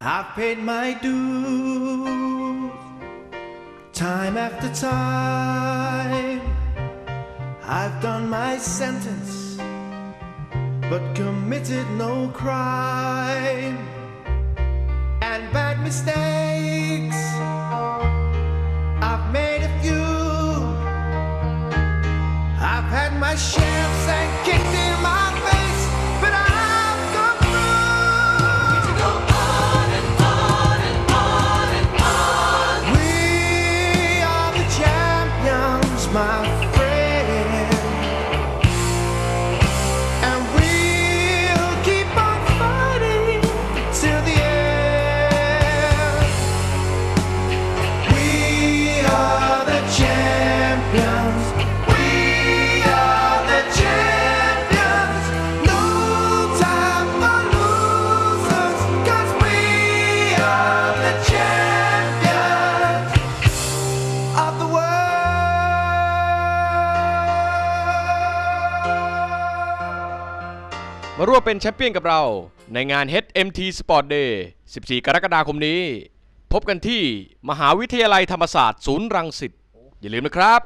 I've paid my dues time after time. I've done my sentence, but committed no crime. And bad mistakes, I've made a few. I've had my shafts and kicked in my มาร่วมเป็นแชมเปี้ยนกับเรา ในงาน HMT Sport Day 14 กรกฎาคมนี้ พบกันที่มหาวิทยาลัยธรรมศาสตร์ศูนย์รังสิตอย่าลืมนะครับ